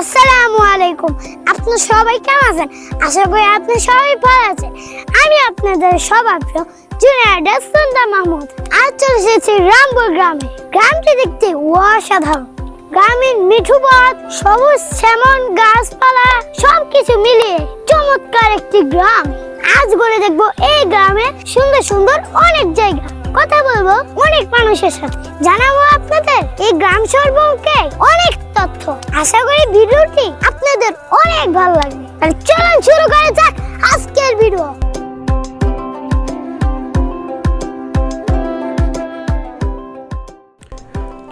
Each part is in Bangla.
আসসালামু আলাইকুম। আপনার সবাই কেমন আছেন? আশা করি আপনি সবাই ভালো আছেন। আমি আপনাদের সবার প্রিয় জুনিয়র মাহমুদ। আজ চলে এসেছি রামপুর গ্রামে। গ্রামটি দেখতে অসাধারণ। গ্রামীণ মিঠু পথ সবুজ শ্যামন গাছপালা, সবকিছু মিলিয়ে চমৎকার একটি গ্রাম। আজ ঘুরে দেখব এই গ্রামে সুন্দর সুন্দর অনেক জায়গা। কথা বলব অনেক মানুষের সাথে। জানাব আপনাদের এই গ্রাম অনেক তথ্য আশা করি ভিডিওটি আপনাদের অনেক ভালো লাগবে। আর চলুন শুরু করা যাক আজকের ভিডিও।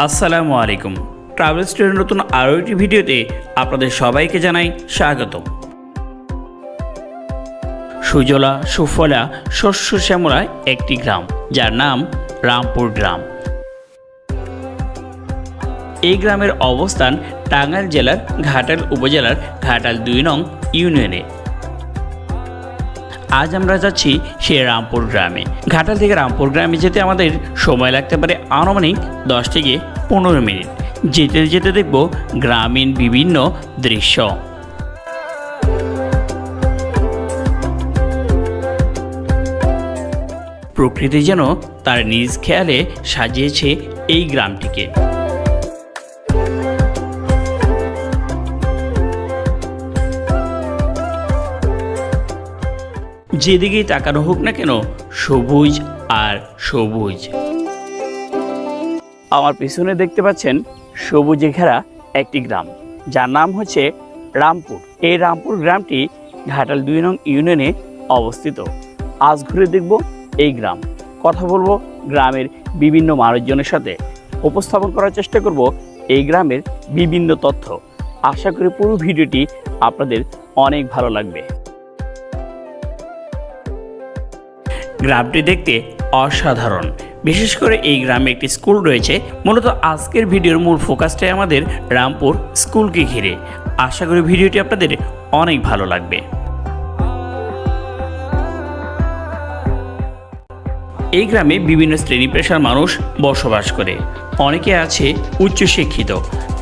আসসালামু আলাইকুম। ট্রাভেল স্টোরের নতুন আরও একটি ভিডিওতে আপনাদের সবাইকে জানাই স্বাগতম। সুজলা, সুফলা, শস্য, শ্যামলা একটি গ্রাম, যার নাম রামপুর গ্রাম। এই গ্রামের অবস্থান টাঙ্গাইল জেলার ঘাটাল উপজেলার ঘাটাল দুই নং ইউনিয়নে। আজ আমরা যাচ্ছি সে রামপুর গ্রামে। ঘাটাল থেকে রামপুর গ্রামে যেতে আমাদের সময় লাগতে পারে আনুমানিক দশ থেকে পনেরো মিনিট। যেতে যেতে দেখব গ্রামীণ বিভিন্ন দৃশ্য। প্রকৃতি যেন তার নিজ খেয়ালে সাজিয়েছে এই গ্রামটিকে। যেদিকেই তাকানো হোক না কেন, সবুজ আর সবুজ। আমার পিছনে দেখতে পাচ্ছেন সবুজে ঘেরা একটি গ্রাম, যার নাম হচ্ছে রামপুর। এই রামপুর গ্রামটি ঘাটাল দুই নং ইউনিয়নে অবস্থিত। আজ ঘুরে দেখব এই গ্রাম। কথা বলব গ্রামের বিভিন্ন মানুষজনের সাথে। উপস্থাপন করার চেষ্টা করব এই গ্রামের বিভিন্ন তথ্য। আশা করি পুরো ভিডিওটি আপনাদের অনেক ভালো লাগবে। গ্রামটি দেখতে অসাধারণ। বিশেষ করে এই গ্রামে একটি স্কুল রয়েছে। মূলত আজকের ভিডিওর মূল ফোকাসটাই আমাদের রামপুর স্কুলকে ঘিরে। আশা করি ভিডিওটি আপনাদের অনেক ভালো লাগবে। এই গ্রামে বিভিন্ন শ্রেণি পেশার মানুষ বসবাস করে। অনেকে আছে উচ্চশিক্ষিত।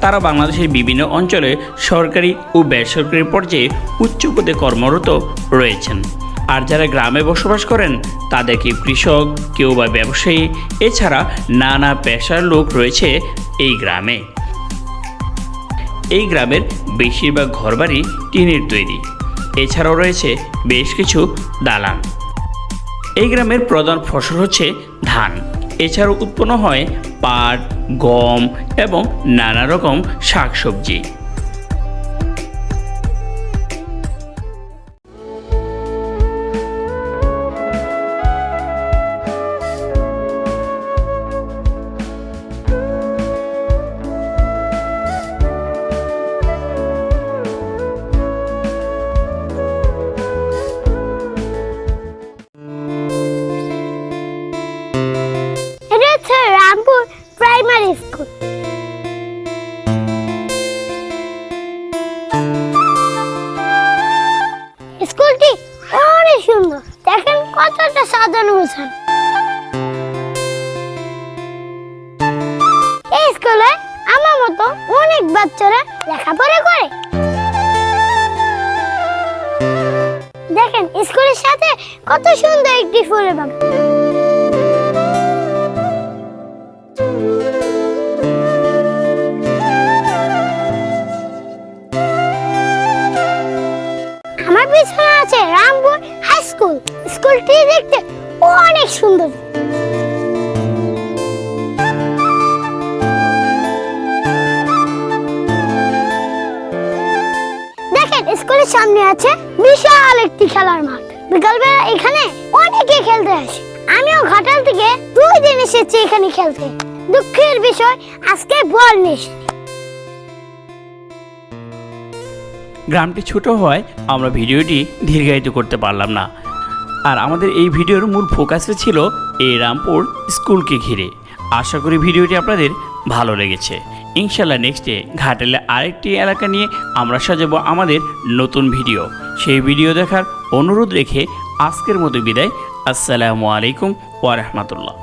তারা বাংলাদেশের বিভিন্ন অঞ্চলে সরকারি ও বেসরকারি পর্যায়ে উচ্চ পদে কর্মরত রয়েছেন। আর যারা গ্রামে বসবাস করেন তাদেরকে কৃষক, কেউ বা ব্যবসায়ী, এছাড়া নানা পেশার লোক রয়েছে এই গ্রামে। এই গ্রামের বেশিরভাগ ঘরবাড়ি টিনের তৈরি। এছাড়াও রয়েছে বেশ কিছু দালান। এই গ্রামের প্রধান ফসল হচ্ছে ধান। এছাড়াও উৎপন্ন হয় পাট, গম এবং নানা রকম শাকসবজি। স্কুল স্কুলটি অনেক সুন্দর। দেখেন কতটা সাজানো গোছানো এই স্কুলে আমার মতো অনেক বাচ্চারা লেখাপড়া করে। দেখেন স্কুলের সাথে কত সুন্দর একটি ফুলের বাগান। আমার পিছনে আছে রামপুর হাই স্কুল স্কুলটি দেখতে অনেক সুন্দর। দেখেন, স্কুলের সামনে আছে বিশাল একটি খেলার মাঠ। বিকালবেলা এখানে অনেকে খেলতে আসে। আমিও ঘাটাল থেকে দুই দিন এসেছি এখানে খেলতে। দুঃখের বিষয়, আজকে বল নেই। গ্রামটি ছোট হওয়ায় আমরা ভিডিওটি দীর্ঘায়িত করতে পারলাম না। আর আমাদের এই ভিডিওর মূল ফোকাসে ছিল এই রামপুর স্কুলকে ঘিরে। আশা করি ভিডিওটি আপনাদের ভালো লেগেছে। ইনশাল্লাহ নেক্সটে ঘাটালে আরেকটি এলাকা নিয়ে আমরা সাজাবো আমাদের নতুন ভিডিও। সেই ভিডিও দেখার অনুরোধ রেখে আজকের মতো বিদায়। আসসালামু আলাইকুম ওয়া রাহমাতুল্লাহ।